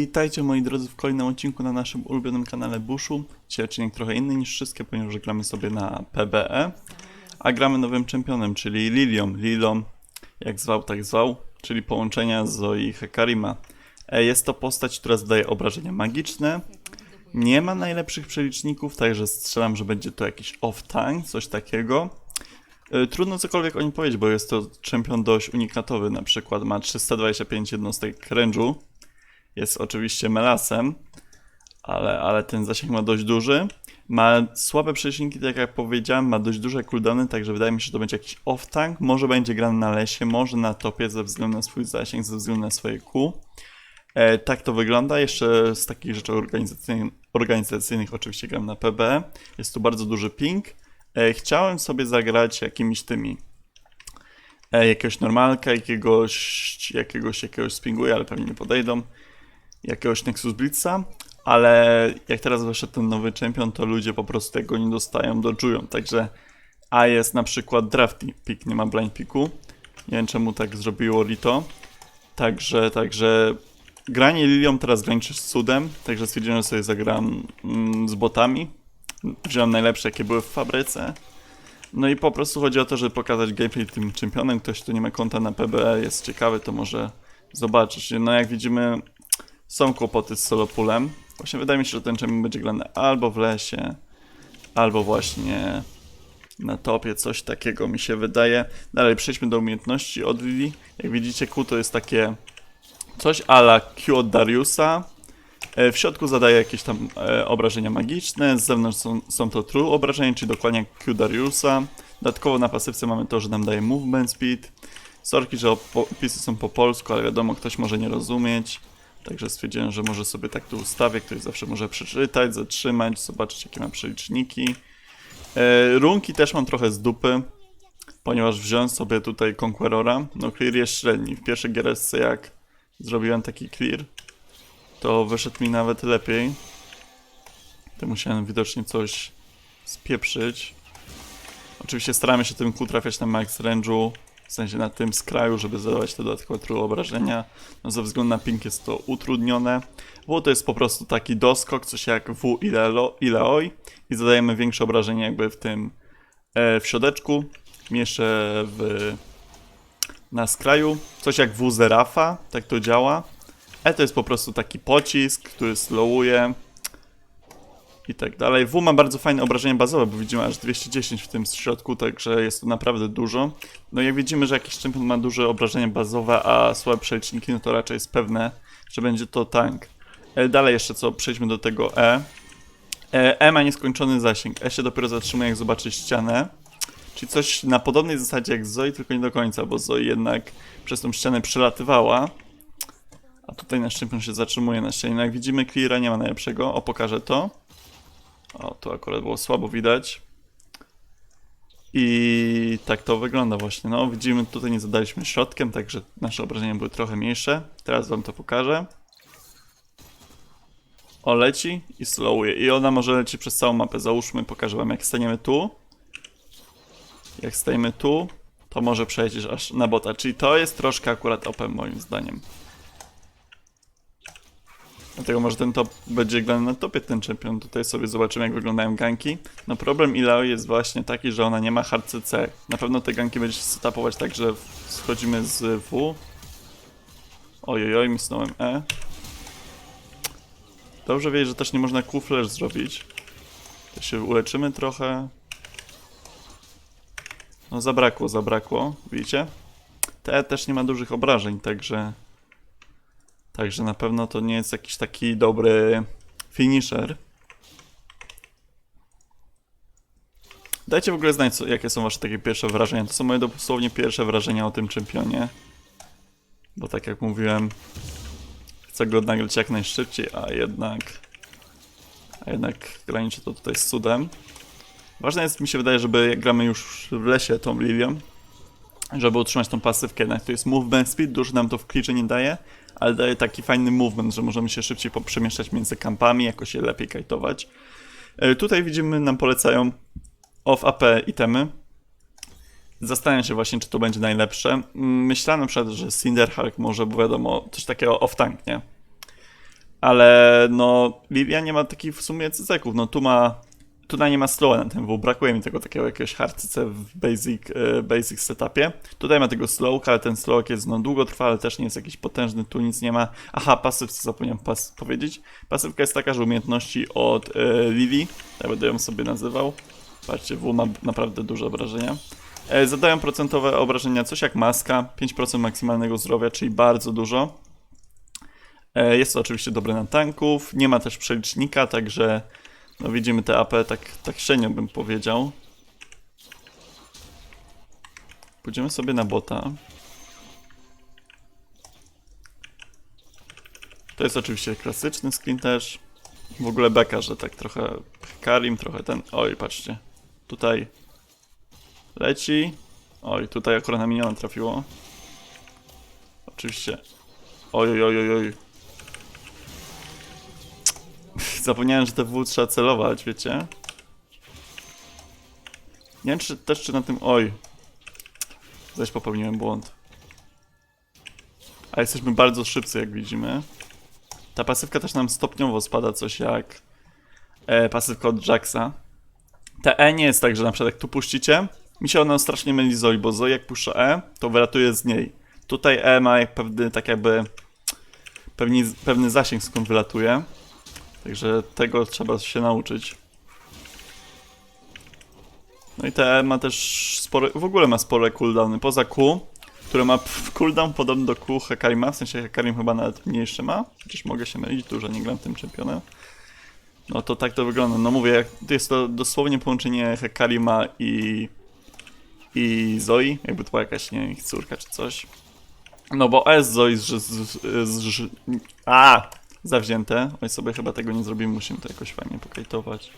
Witajcie moi drodzy w kolejnym odcinku na naszym ulubionym kanale Bushu. Dzisiaj odcinek trochę inny niż wszystkie, ponieważ gramy sobie na PBE, a gramy nowym czempionem, czyli Lilią. Lilą, jak zwał, tak zwał, czyli połączenia Zoe i Hekarima. E, Jest to postać, która zadaje obrażenia magiczne. Nie ma najlepszych przeliczników, także strzelam, że będzie to jakiś off-tank, coś takiego. E, Trudno cokolwiek o nim powiedzieć, bo jest to czempion dość unikatowy. Na przykład ma 325 jednostek range'u, jest oczywiście melasem, ale, ale ten zasięg ma dość duży. Ma słabe przecinki, tak jak powiedziałem, ma dość duże cooldowny, także wydaje mi się, że to będzie jakiś off-tank. Może będzie grany na lesie, może na topie ze względu na swój zasięg, ze względu na swoje Q. E, tak to wygląda. Jeszcze z takich rzeczy organizacyjnych, organizacyjnych oczywiście gram na PB. Jest tu bardzo duży ping. E, chciałem sobie zagrać jakimiś tymi e, jakiegoś normalka, jakiegoś, jakiegoś, jakiegoś spinguja, ale pewnie nie podejdą jakiegoś Nexus Blitza, ale jak teraz wyszedł ten nowy champion, to ludzie po prostu tego nie dostają, dodżują, także a jest na przykład drafty pick, nie ma blind picku, nie wiem czemu tak zrobiło Rito, także, także granie Lilią teraz graniczy z cudem, także stwierdziłem, że sobie zagram mm, z botami, wziąłem najlepsze jakie były w fabryce, no i po prostu chodzi o to, żeby pokazać gameplay tym czempionem, ktoś kto nie ma konta na PBE jest ciekawy, to może zobaczyć, no jak widzimy są kłopoty z solopulem. Właśnie wydaje mi się, że ten czempion będzie grany albo w lesie, albo właśnie na topie, coś takiego mi się wydaje. Dalej przejdźmy do umiejętności od Lili. Jak widzicie Q to jest takie coś ala Q od Dariusa. E, W środku zadaje jakieś tam e, obrażenia magiczne, z zewnątrz są, są to true obrażenia, czyli dokładnie Q Dariusa. Dodatkowo na pasywce mamy to, że nam daje movement speed. Sorki, że opisy są po polsku, ale wiadomo, ktoś może nie rozumieć. Także stwierdziłem, że może sobie tak tu ustawię, ktoś zawsze może przeczytać, zatrzymać, zobaczyć jakie ma przeliczniki. E, runki też mam trochę z dupy, ponieważ wziąłem sobie tutaj Conquerora. No clear jest średni. W pierwszej giereczce jak zrobiłem taki clear, to wyszedł mi nawet lepiej. To musiałem widocznie coś spieprzyć. Oczywiście staramy się tym Q trafiać na max range'u, w sensie na tym skraju, żeby zadawać te dodatkowe true obrażenia. No ze względu na ping jest to utrudnione. W to jest po prostu taki doskok, coś jak W i Lelo- i Leoi i zadajemy większe obrażenia jakby w tym e, w środeczku, jeszcze w na skraju. Coś jak W Zerafa, tak to działa. E to jest po prostu taki pocisk, który slowuje i tak dalej. W ma bardzo fajne obrażenia bazowe, bo widzimy aż 210 w tym środku, także jest to naprawdę dużo. No jak widzimy, że jakiś czempion ma duże obrażenia bazowe, a słabe przeliczniki, no to raczej jest pewne, że będzie to tank. E, Dalej jeszcze co, przejdźmy do tego E. E, e ma nieskończony zasięg. E się dopiero zatrzymuje jak zobaczy ścianę. Czyli coś na podobnej zasadzie jak Zoe, tylko nie do końca, bo Zoe jednak przez tą ścianę przelatywała. A tutaj nasz czempion się zatrzymuje na ścianie. No jak widzimy, cleara nie ma najlepszego. O, pokażę to. O, tu akurat było słabo widać. I tak to wygląda właśnie. No, widzimy, tutaj nie zadaliśmy środkiem, także nasze obrażenia były trochę mniejsze. Teraz wam to pokażę. O, leci i slowuje. I ona może lecieć przez całą mapę. Załóżmy, pokażę wam, jak staniemy tu. Jak stajemy tu, to może przejdziesz aż na bota. Czyli to jest troszkę akurat OP moim zdaniem. Dlatego może ten top będzie grany na topie ten czempion. Tutaj sobie zobaczymy jak wyglądają ganki. No problem Ilao jest właśnie taki, że ona nie ma hard CC. Na pewno te ganki będzie się setupować tak, że schodzimy z W. Ojojoj, misnąłem E. Dobrze wiedzieć, że też nie można Q flash zrobić. To się uleczymy trochę. No zabrakło, zabrakło, widzicie? Te też nie ma dużych obrażeń, także... Także na pewno to nie jest jakiś taki dobry finisher. Dajcie w ogóle znać, co, jakie są wasze takie pierwsze wrażenia. To są moje dosłownie pierwsze wrażenia o tym czempionie. Bo tak jak mówiłem, chcę go nagrać jak najszybciej, a jednak... A jednak graniczy to tutaj z cudem. Ważne jest, mi się wydaje, żeby jak gramy już w lesie tą Lilią, żeby utrzymać tą pasywkę, jednak to jest movement speed, dużo nam to w kliczy nie daje, ale daje taki fajny movement, że możemy się szybciej poprzemieszczać między kampami, jakoś je lepiej kajtować. E, Tutaj widzimy, nam polecają off AP itemy. Zastanawiam się właśnie, czy to będzie najlepsze. Mm, Myślałem na przykład, że Cinderhawk może, bo wiadomo, coś takiego off tank, nie? Ale no, Lilia nie ma takich w sumie cyceków. No tu ma. Tutaj nie ma slowa na tym W. Brakuje mi tego takiego jakiegoś hard CC w basic, e, basic setupie. Tutaj ma tego slowka, ale ten slowk jest no długo trwa, ale też nie jest jakiś potężny, tu nic nie ma. Aha, pasywce zapomniałem pas powiedzieć. Pasywka jest taka, że umiejętności od e, Lili, ja będę ją sobie nazywał. Patrzcie, W ma naprawdę duże obrażenia. E, zadają procentowe obrażenia, coś jak maska, 5% maksymalnego zdrowia, czyli bardzo dużo. E, Jest to oczywiście dobre na tanków, nie ma też przelicznika, także no widzimy te AP tak, tak średnio bym powiedział. Pójdziemy sobie na bota. To jest oczywiście klasyczny screen też. W ogóle beka, że tak trochę Karim, trochę ten... Oj, patrzcie. Tutaj leci. Oj, tutaj akurat na miniona trafiło. Oczywiście. Oj, oj, oj, oj. Zapomniałem, że te W trzeba celować, wiecie? Nie wiem, czy też czy na tym... Oj. Zaś popełniłem błąd. A jesteśmy bardzo szybcy, jak widzimy. Ta pasywka też nam stopniowo spada, coś jak e, pasywka od Jacksa. Ta E nie jest tak, że na przykład jak tu puścicie, mi się ona strasznie myli z bo Zoi jak puszcza E, to wylatuje z niej. Tutaj E ma jak pewny, tak jakby pewni, pewny zasięg skąd wylatuje. Także tego trzeba się nauczyć. No i te ma też spore, w ogóle ma spore cooldowny. Poza Q, które ma cooldown podobny do Q Hekarima, w sensie Hekarim chyba nawet mniejszy ma. Chociaż mogę się mylić, dużo nie gram tym czempionem. No to tak to wygląda. No mówię, jest to dosłownie połączenie Hekarima i i Zoi, jakby to była jakaś, nie ich córka czy coś. No bo S Zoi z, z, z, z a zawzięte. Oj sobie chyba tego nie zrobimy, musimy to jakoś fajnie pokajtować.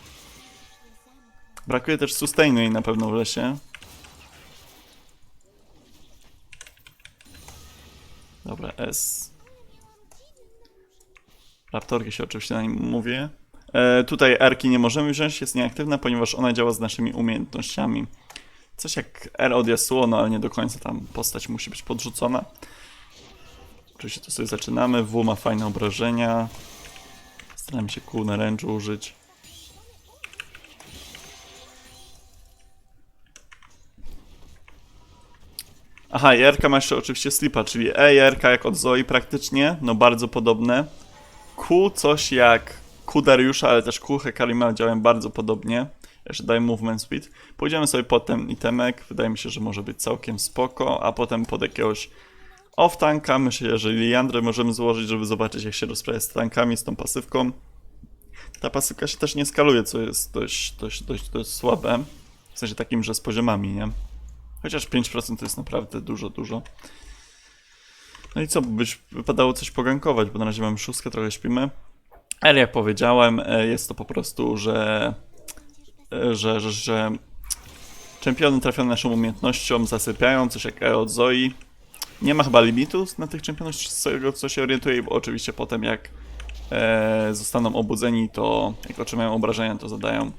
Brakuje też sustainu na pewno w lesie. Dobra, S. Raptorki się oczywiście na nim mówię. E, tutaj Erki nie możemy wziąć, jest nieaktywna, ponieważ ona działa z naszymi umiejętnościami. Coś jak R od Yasuo, no ale nie do końca tam postać musi być podrzucona. Oczywiście to sobie zaczynamy. W ma fajne obrażenia. Staram się kół na ręczu użyć. Aha, Erka ma jeszcze oczywiście slipa, czyli E i Erka jak od Zoi praktycznie, no bardzo podobne. Q coś jak Q Dariusza, ale też Q Hekarima działają bardzo podobnie. Jeszcze daję movement speed. Pójdziemy sobie potem itemek, wydaje mi się, że może być całkiem spoko, a potem pod jakiegoś off-tanka, myślę, że Liandrę możemy złożyć, żeby zobaczyć jak się rozprawia z tankami, z tą pasywką. Ta pasywka się też nie skaluje, co jest dość, dość, dość, dość słabe. W sensie takim, że z poziomami, nie? Chociaż 5% to jest naprawdę dużo, dużo. No i co, byś wypadało coś pogankować, bo na razie mamy szóstkę, trochę śpimy. Ale jak powiedziałem, e, jest to po prostu, że e, że, że, że czempiony trafione naszą umiejętnością zasypiają, coś jak E od. Nie ma chyba limitu na tych czempionów, z tego co się orientuję, bo oczywiście potem jak e, zostaną obudzeni, to jak otrzymają obrażenia, to zadają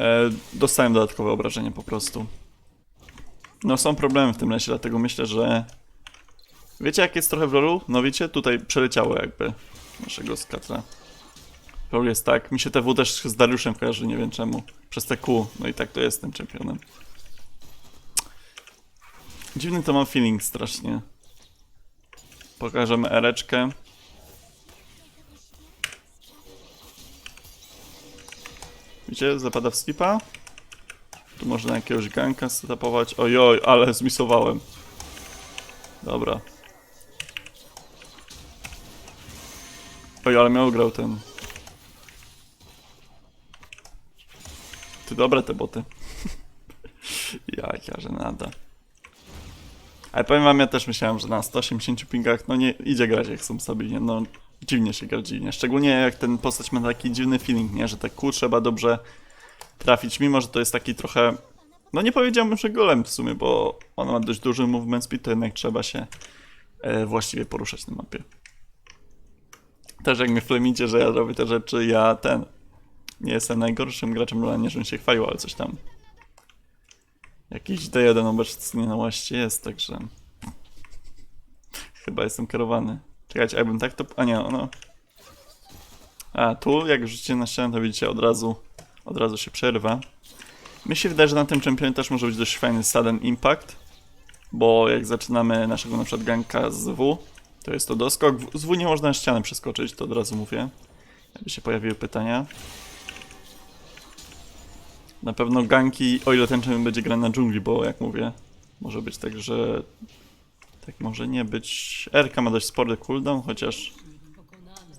e, dostają dodatkowe obrażenia po prostu. No są problemy w tym lesie, dlatego myślę, że wiecie jak jest trochę w lolu? No wiecie, tutaj przeleciało jakby naszego skatra. Rol jest tak. Mi się TW też z Dariuszem kojarzy, nie wiem czemu. Przez te Q. No i tak to jestem czempionem. Dziwny to mam feeling strasznie. Pokażemy ereczkę. Widzicie, zapada w slipa. Tu można jakiegoś ganka setupować. Ojoj, ale zmisowałem. Dobra. Oj, ale miał grał ten Ty dobre te boty. Jaka żenada. Ale powiem wam, ja też myślałem, że na 180 pingach, no nie idzie grać jak są stabilnie, no dziwnie się gra dziwnie. Szczególnie jak ten postać ma taki dziwny feeling, nie, że te kół trzeba dobrze trafić, mimo że to jest taki trochę, no nie powiedziałbym, że golem w sumie, bo ona ma dość duży movement speed, to jednak trzeba się e, właściwie poruszać na mapie. Też jak mnie flemicie, że ja robię te rzeczy, ja ten, nie jestem najgorszym graczem nie żebym się chwalił, ale coś tam. Jakiś D1 obecnie na łaście jest, także... Chyba jestem kierowany. Czekajcie, jakbym tak to... A nie, ono... A tu, jak rzucicie na ścianę, to widzicie od razu, od razu się przerywa. Mi się wydaje, że na tym czempionie też może być dość fajny sudden impact, bo jak zaczynamy naszego na przykład ganka z W, to jest to doskok. Z W nie można na ścianę przeskoczyć, to od razu mówię. Jakby się pojawiły pytania. Na pewno ganki, o ile ten będzie grany na dżungli, bo jak mówię, może być tak, że tak może nie być. Erka ma dość spory cooldown, chociaż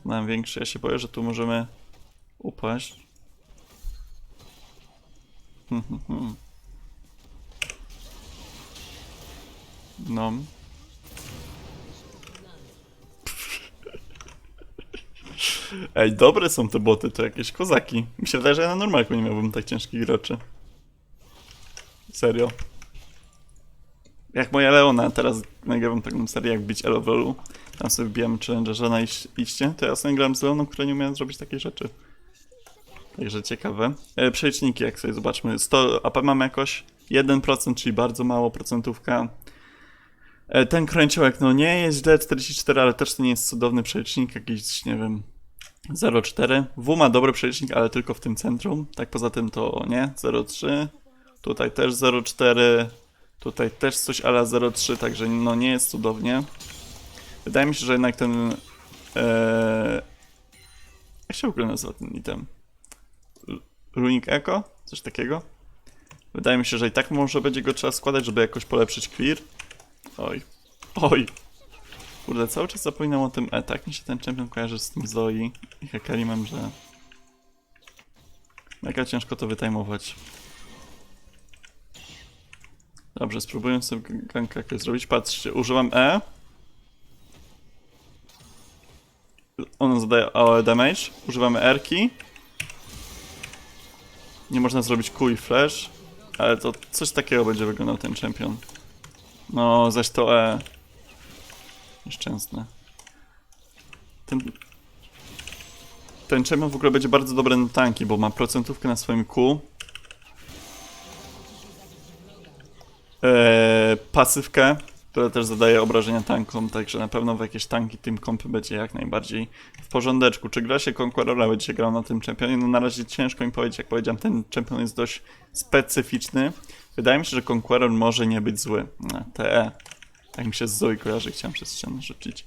znam większy. Ja się boję, że tu możemy upaść. No. Ej, dobre są te boty, to jakieś kozaki. Mi się wydaje, że ja na normalku nie miałbym tak ciężkich graczy. Serio. Jak moja Leona, teraz nagrywam taką serię jak bić Elo w LoLu. Tam sobie wbijam challengerze na iś- iście, to ja sobie grałem z Leoną, która nie umiała zrobić takiej rzeczy. Także ciekawe. E, jak sobie zobaczmy. 100 AP mamy jakoś 1%, czyli bardzo mało procentówka. E, ten kręciołek, no nie jest źle, 44, ale też to nie jest cudowny przelicznik, jakiś, nie wiem, 0,4. W ma dobry przelicznik, ale tylko w tym centrum. Tak poza tym to nie, 0,3. Tutaj też 0,4. Tutaj też coś ala 0,3, także no nie jest cudownie. Wydaje mi się, że jednak ten... E, jak się w ogóle nazywa ten item? Runic Echo? Coś takiego? Wydaje mi się, że i tak może będzie go trzeba składać, żeby jakoś polepszyć clear. Oj. Oj. Kurde, cały czas zapominam o tym E. Tak mi się ten champion kojarzy z tym Zoe i Hekarimem, że... Mega ciężko to wytajmować. Dobrze, spróbuję sobie g- ganka jakoś zrobić. Patrzcie, używam E. Ono zadaje AOE damage. Używamy R-ki. Nie można zrobić Q i flash. Ale to coś takiego będzie wyglądał ten champion. No, zaś to E. Nieszczęsne. Ten... Ten champion w ogóle będzie bardzo dobry na tanki, bo ma procentówkę na swoim Q. Eee, pasywkę, która też zadaje obrażenia tankom, także na pewno w jakieś tanki tym kompy będzie jak najbardziej w porządeczku. Czy gra się Conquerora będzie grał na tym czempionie? No na razie ciężko mi powiedzieć, jak powiedziałem, ten czempion jest dość specyficzny. Wydaje mi się, że Conqueror może nie być zły. TE. Tak mi się z Zoe kojarzy, chciałem przez ścianę rzucić.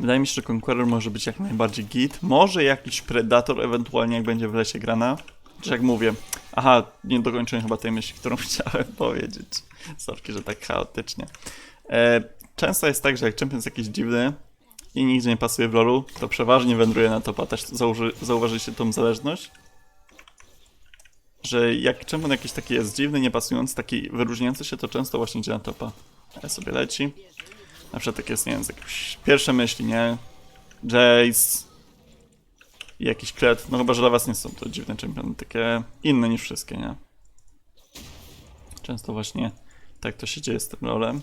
Wydaje mi się, że Conqueror może być jak najbardziej git. Może jakiś Predator, ewentualnie jak będzie w lesie grana. Czy jak mówię, aha, nie dokończyłem chyba tej myśli, którą chciałem powiedzieć. Sorki, że tak chaotycznie. E, często jest tak, że jak champion jest jakiś dziwny i nigdzie nie pasuje w lolu, to przeważnie wędruje na topa. Też zauży, zauważyliście tą zależność? Że jak champion jakiś taki jest dziwny, niepasujący, taki wyróżniający się, to często właśnie idzie na topa. Ale sobie leci. Na przykład tak jest, nie wiem, jakieś pierwsze myśli, nie? Jace i jakiś klet. No chyba, że dla was nie są to dziwne czempiony, takie inne niż wszystkie, nie? Często właśnie tak to się dzieje z tym rolem.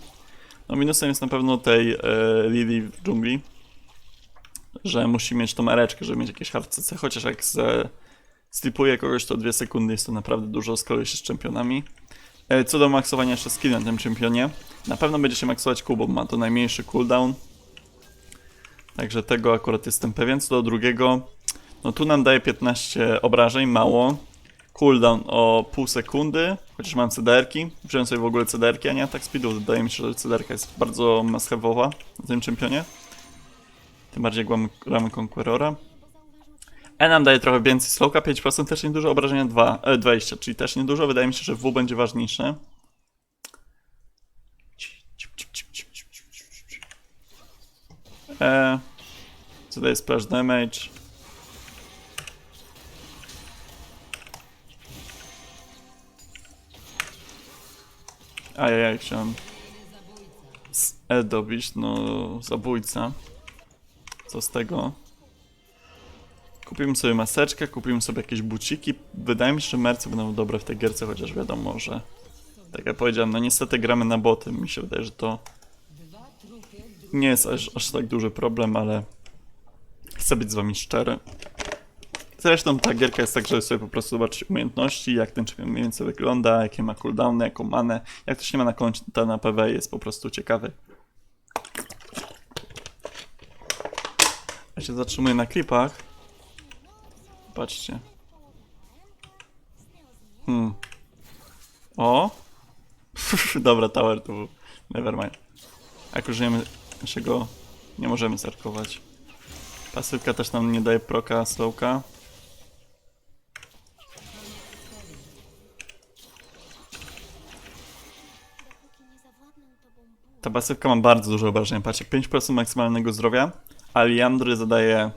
No minusem jest na pewno tej e, Lily w dżungli, że musi mieć tą ereczkę, żeby mieć jakieś hard chociaż jak z, slipuje kogoś to dwie sekundy, jest to naprawdę dużo, skaluje się z czempionami. E, Co do maksowania jeszcze skill na tym czempionie, na pewno będzie się maksować Q, bo ma to najmniejszy cooldown. Także tego akurat jestem pewien. Co do drugiego, no tu nam daje 15 obrażeń, mało. Cooldown o pół sekundy, chociaż mam CDR-ki. Wziąłem sobie w ogóle CDR-ki, a nie atak speedu. Wydaje mi się, że CDR-ka jest bardzo must-have'owa na tym czempionie. Tym bardziej jak gramy Conquerora. E nam daje trochę więcej slowka, 5% też niedużo, obrażenia 2, e, 20, czyli też niedużo. Wydaje mi się, że W będzie ważniejsze. E, co daje splash damage. Ajajaj, chciałem z E dobić, no zabójca. Co z tego? Kupimy sobie maseczkę, kupimy sobie jakieś buciki. Wydaje mi się, że mercy będą dobre w tej gierce, chociaż wiadomo, że tak jak powiedziałem, no niestety gramy na boty. Mi się wydaje, że to nie jest aż, aż tak duży problem, ale chcę być z wami szczery. Zresztą ta gierka jest tak, żeby sobie po prostu zobaczyć umiejętności, jak ten czempion mniej więcej wygląda, jakie ma cooldowny, jaką manę. Jak ktoś nie ma na koncie na PW jest po prostu ciekawy. Ja się zatrzymuję na klipach. Patrzcie. Hmm. O! Dobra, tower tu był. Nevermind. Jak użyjemy naszego... Nie możemy zerkować. Pasywka też nam nie daje proka, slowka. Ta pasywka ma bardzo duże obrażenia. Patrzcie, 5% maksymalnego zdrowia, a Liandry zadaje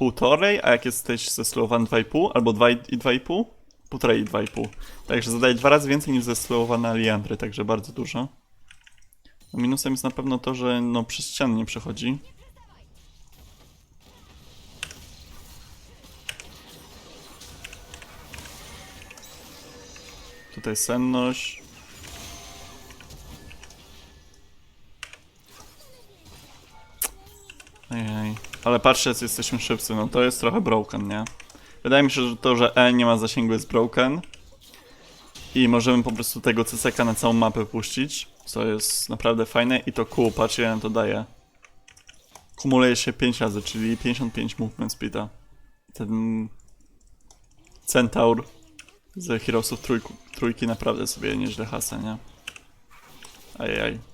1,5, a jak jesteś zesłowany 2,5 albo 2,5, 1,5 i 2,5. Także zadaje dwa razy więcej niż zesłowana Liandry, także bardzo dużo. Minusem jest na pewno to, że no przez ściany nie przechodzi. Tutaj senność. Ale patrzcie, jesteśmy szybcy, no to jest trochę broken, nie? Wydaje mi się, że to, że E nie ma zasięgu jest broken. I możemy po prostu tego CCK na całą mapę puścić, co jest naprawdę fajne. I to Q, patrzcie, jak to daje. Kumuluje się 5 razy, czyli 55 movement speeda. Ten Centaur z Heroesów trójku, trójki naprawdę sobie nieźle hasa, nie? Ajaj.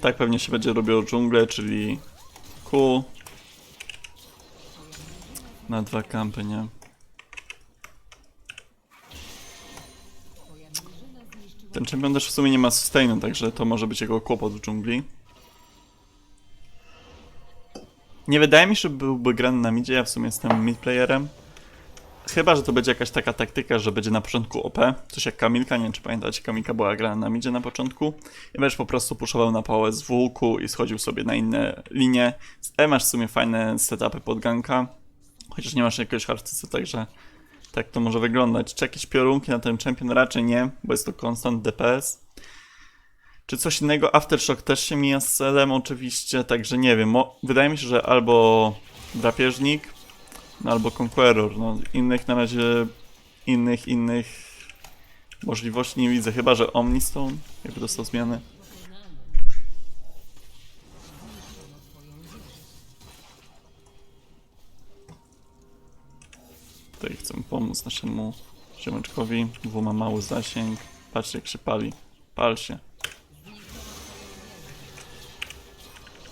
Tak pewnie się będzie robiło dżunglę, czyli Q na dwa kampy, nie? Ten czempion też w sumie nie ma sustainu, także to może być jego kłopot w dżungli. Nie wydaje mi się, że byłby grany na midzie, ja w sumie jestem midplayerem. Chyba, że to będzie jakaś taka taktyka, że będzie na początku OP. Coś jak Kamilka, nie wiem czy pamiętacie, Kamilka była grana na midzie na początku. I będziesz po prostu puszował na pałę z włóku i schodził sobie na inne linie. Z E masz w sumie fajne setupy pod ganka. Chociaż nie masz jakiegoś hardcyca, także tak to może wyglądać. Czy jakieś piorunki na ten champion? Raczej nie, bo jest to constant DPS. Czy coś innego? Aftershock też się mija z celem oczywiście, także nie wiem. Mo- Wydaje mi się, że albo drapieżnik, albo Conqueror. No, innych na razie, innych, innych możliwości nie widzę. Chyba, że Omnistone, jakby dostał zmiany. Tutaj chcę pomóc naszemu ziomeczkowi. W ma mały zasięg. Patrzcie jak się pali. Pal się.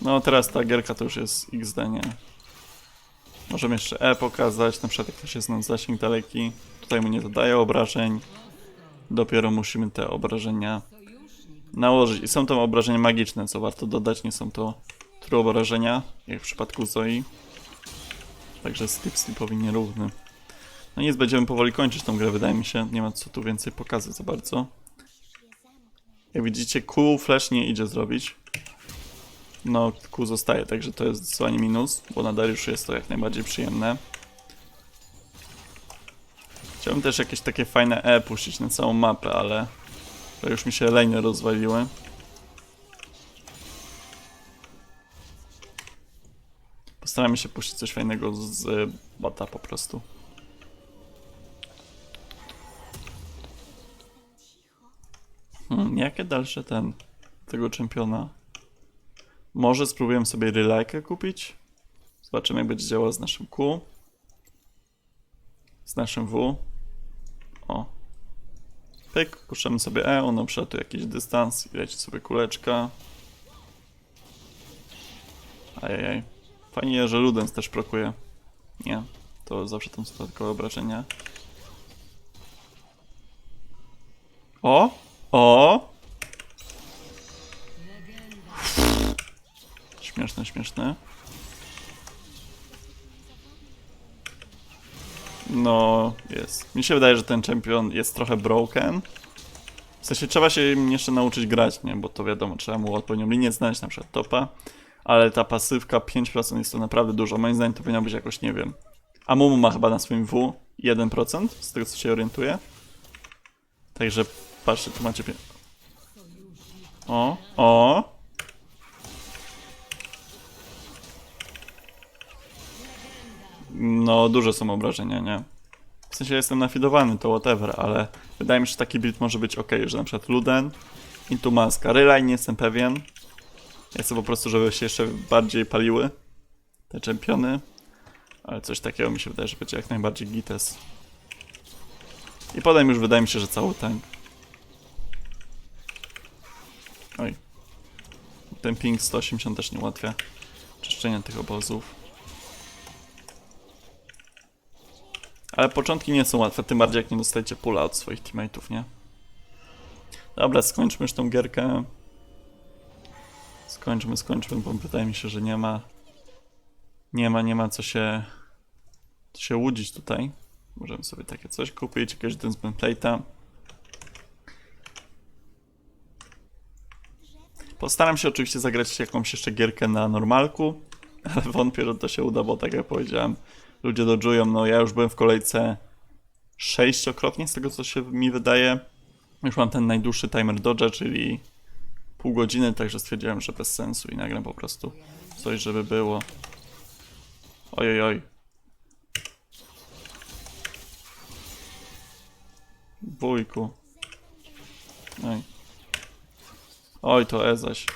No teraz ta gierka to już jest XD, nie? Możemy jeszcze E pokazać, na przykład jak ktoś jest na zasięg daleki. Tutaj mu nie zadaje obrażeń. Dopiero musimy te obrażenia nałożyć. I są to obrażenia magiczne, co warto dodać. Nie są to true obrażenia, jak w przypadku Zoi. Także slip slipowi nierówny. No nic, będziemy powoli kończyć tą grę, wydaje mi się. Nie ma co tu więcej pokazać za bardzo. Jak widzicie, Q flash nie idzie zrobić. No, Q zostaje, także to jest zdecydowanie minus, bo na Dariuszu jest to jak najbardziej przyjemne. Chciałbym też jakieś takie fajne E puścić na całą mapę, ale to już mi się lane rozwaliły. Postaramy się puścić coś fajnego z bota po prostu. Hmm, jakie dalsze ten tego czempiona? Może spróbujemy sobie relajkę kupić. Zobaczymy jak będzie działał z naszym Q. Z naszym W. O. Pyk, puszczamy sobie E, ono przelatuje jakiś dystans i leci sobie kuleczka. Ajajaj. Fajnie, że Ludens też prokuje. Nie, to zawsze tam są dodatkowe obrażenia. O! O! Śmieszne, śmieszne. No, jest. Mi się wydaje, że ten czempion jest trochę broken. W sensie trzeba się im jeszcze nauczyć grać, nie? Bo to wiadomo, trzeba mu odpowiednią linię znaleźć, na przykład topa. Ale ta pasywka 5% jest to naprawdę dużo. Moim zdaniem to powinno być jakoś, nie wiem. A Mumu ma chyba na swoim W 1%, z tego co się orientuję. Także patrzcie, tu macie... O, o! No, duże są obrażenia, nie? W sensie jestem nafidowany, to whatever, ale wydaje mi się, że taki build może być ok, że na przykład Luden, Into Maska, Relay nie jestem pewien. Ja chcę po prostu, żeby się jeszcze bardziej paliły te czempiony. Ale coś takiego mi się wydaje, że będzie jak najbardziej gites. I potem już wydaje mi się, że cały tank. Oj. Ten ping 180 też nie ułatwia czyszczenia tych obozów. Ale początki nie są łatwe, tym bardziej jak nie dostajecie pula od swoich teammateów, nie? Dobra, skończmy już tą gierkę. Skończmy, skończmy, bo wydaje mi się, że nie ma... Nie ma, nie ma co się... Co się łudzić tutaj. Możemy sobie takie coś kupić, jakiegoś Densman Plate'a. Postaram się oczywiście zagrać jakąś jeszcze gierkę na normalku, ale wątpię, że to się uda, bo tak jak powiedziałem, ludzie dodżują, no ja już byłem w kolejce sześciokrotnie, z tego co się mi wydaje. Już mam ten najdłuższy timer dodge'a, czyli pół godziny, także stwierdziłem, że bez sensu i nagram po prostu coś, żeby było. Ojej, oj. Wujku. Oj. Oj, to E zaś.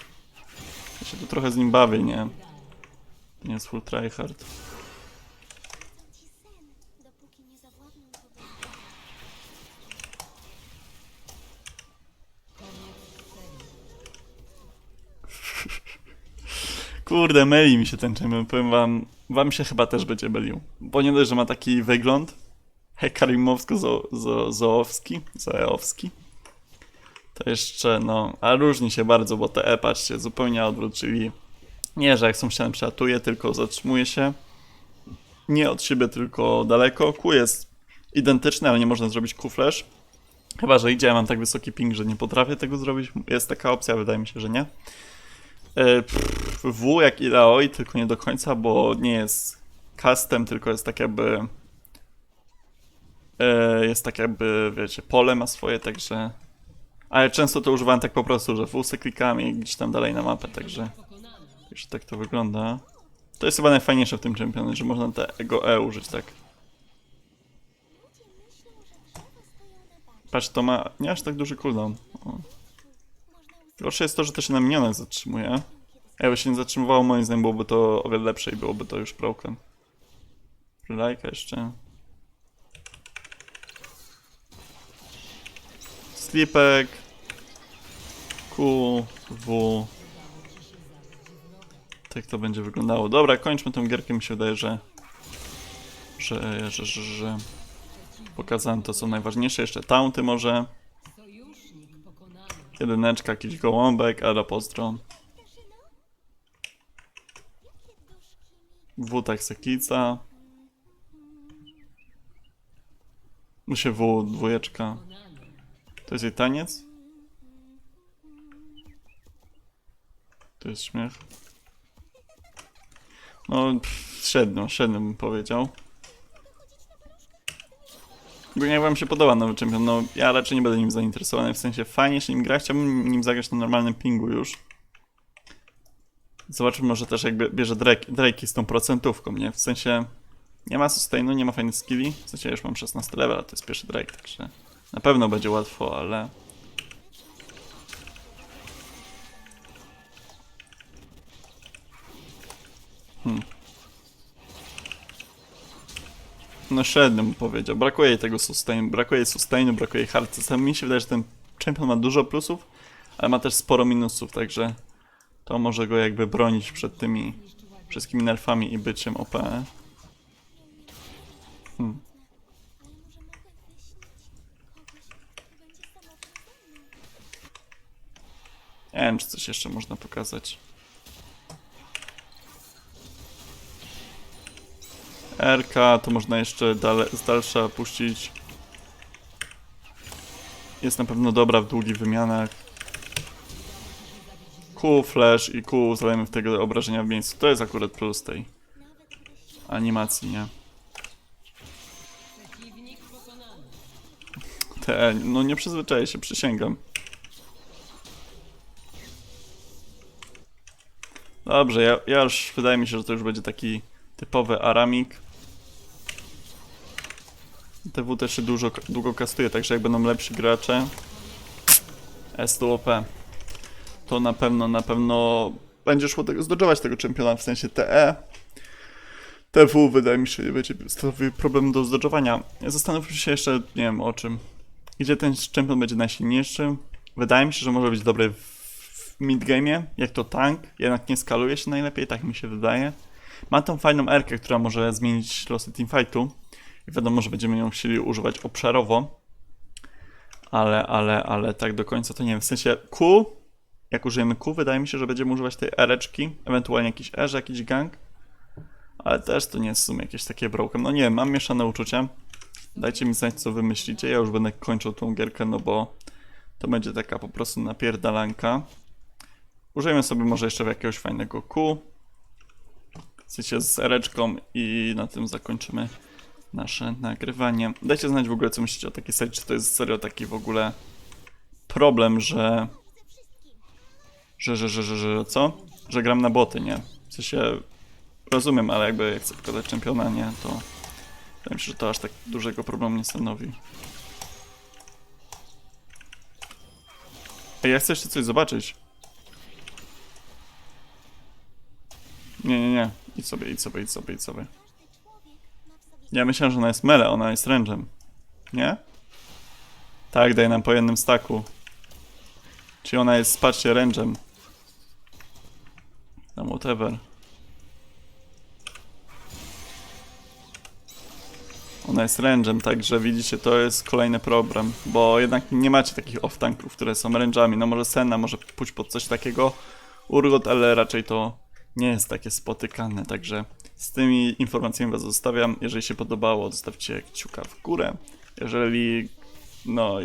Ja się tu trochę z nim bawię, nie? Nie jest full tryhard. Kurde, myli mi się ten czempion, powiem wam, wam się chyba też będzie mylił. Bo nie dość, że ma taki wygląd, hekarimowsko-zoowski, zoeowski, to jeszcze, no, a różni się bardzo, bo te E, patrzcie, zupełnie odwrót, czyli nie, że jak sąsiadem przelatuje, tylko zatrzymuje się, nie od siebie, tylko daleko. Q jest identyczny, ale nie można zrobić Q flash. Chyba, że idzie, ja mam tak wysoki ping, że nie potrafię tego zrobić. Jest taka opcja, wydaje mi się, że nie. E, W jak i tylko nie do końca, bo nie jest custom, tylko jest tak jakby... e, Jest tak jakby, wiecie, pole ma swoje, także... Ale często to używałem tak po prostu, że W klikam i gdzieś tam dalej na mapę, także... Także tak to wygląda. To jest chyba najfajniejsze w tym czempionie, że można tego E użyć, tak. Patrz, to ma nie aż tak duży cooldown. O. Gorsze jest to, że to się na minionach zatrzymuje. Jakby się nie zatrzymywało, moim zdaniem byłoby to o wiele lepsze i byłoby to już broken. Przylajka jeszcze. Slipek. Q, W. Tak to będzie wyglądało. Dobra, kończmy tę gierkę. Mi się wydaje, że że, że, że, że pokazałem to, co najważniejsze. Jeszcze taunty może. Jedyneczka, jakiś gołąbek, ale pozdro. Wutek sekica. Mu się W, dwójeczka. To jest jej taniec? To jest śmiech. No, średnio, średnio bym powiedział. Ogólnie wam się podoba nowy czempion, no ja raczej nie będę nim zainteresowany, w sensie fajnie się nim gra, chciałbym nim zagrać na normalnym pingu już. Zobaczmy może też jakby bierze Drake z tą procentówką, nie? W sensie nie ma sustainu, nie ma fajnych skilli, w sensie ja już mam 16 level, a to jest pierwszy Drake, także na pewno będzie łatwo, ale... Hmm. No średnio bym powiedział. Brakuje tego sustain, brakuje sustainu, brakuje hard. Mi się wydaje, że ten champion ma dużo plusów, ale ma też sporo minusów, także to może go jakby bronić przed tymi wszystkimi nerfami i byciem OP. Hmm. Nie wiem, czy coś jeszcze można pokazać. RK to można jeszcze dale, z dalsza puścić. Jest na pewno dobra w długich wymianach. Q, flash i Q zadajemy w tego obrażenia w miejscu. To jest akurat plus tej animacji, nie? Te, no nie przyzwyczaję się, przysięgam. Dobrze, ja, ja już wydaje mi się, że to już będzie taki typowy aramik. TW też się dużo, długo kastuje, także jak będą lepsi gracze S2OP to na pewno, na pewno będzie szło tego zdodżować tego czempiona, w sensie TE. TW wydaje mi się, będzie stanowił problem do zdodżowania. Zastanówmy się jeszcze, nie wiem o czym. Gdzie ten czempion będzie najsilniejszy? Wydaje mi się, że może być dobry w, midgame'ie, jak to tank. Jednak nie skaluje się najlepiej, tak mi się wydaje. Ma tą fajną erkę, która może zmienić losy teamfightu. Wiadomo, że będziemy ją chcieli używać obszarowo. Ale, ale, ale tak do końca to nie wiem. W sensie Q, jak użyjemy Q, wydaje mi się, że będziemy używać tej ereczki, ewentualnie jakiś erze, jakiś gang. Ale też to nie jest w sumie jakieś takie broken. No nie wiem, mam mieszane uczucia. Dajcie mi znać, co wy myślicie. Ja już będę kończył tą gierkę, no bo to będzie taka po prostu napierdalanka. Użyjemy sobie może jeszcze jakiegoś fajnego Q. W sensie z ereczką i na tym zakończymy nasze nagrywanie. Dajcie znać w ogóle, co myślicie o takiej serii, czy to jest serio taki w ogóle problem, że... Że, że, że, że, że, co? Że gram na boty, nie? W sensie rozumiem, ale jakby jak chcę pokazać czempiona, nie, to wydaje mi się, że to aż tak dużego problemu nie stanowi. Ej, ja chcę jeszcze coś zobaczyć. Nie, nie, nie. Idź sobie, idź sobie, idź sobie, idź sobie. Ja myślałem, że ona jest mele, ona jest ręczem. Nie? Tak, daj nam po jednym staku. Czyli ona jest, patrzcie, ręczem. Tam whatever. Ona jest ręczem, także widzicie, to jest kolejny problem, bo jednak nie macie takich off-tanków, które są ręczami. No może Senna może pójść pod coś takiego, Urgot, ale raczej to nie jest takie spotykane, także z tymi informacjami was zostawiam. Jeżeli się podobało, zostawcie kciuka w górę. Jeżeli, no,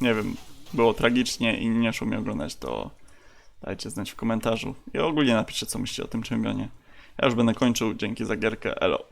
nie wiem, było tragicznie i nie szło mi oglądać, to dajcie znać w komentarzu. I ogólnie napiszcie, co myślicie o tym czempionie. Ja już będę kończył, dzięki za gierkę, elo.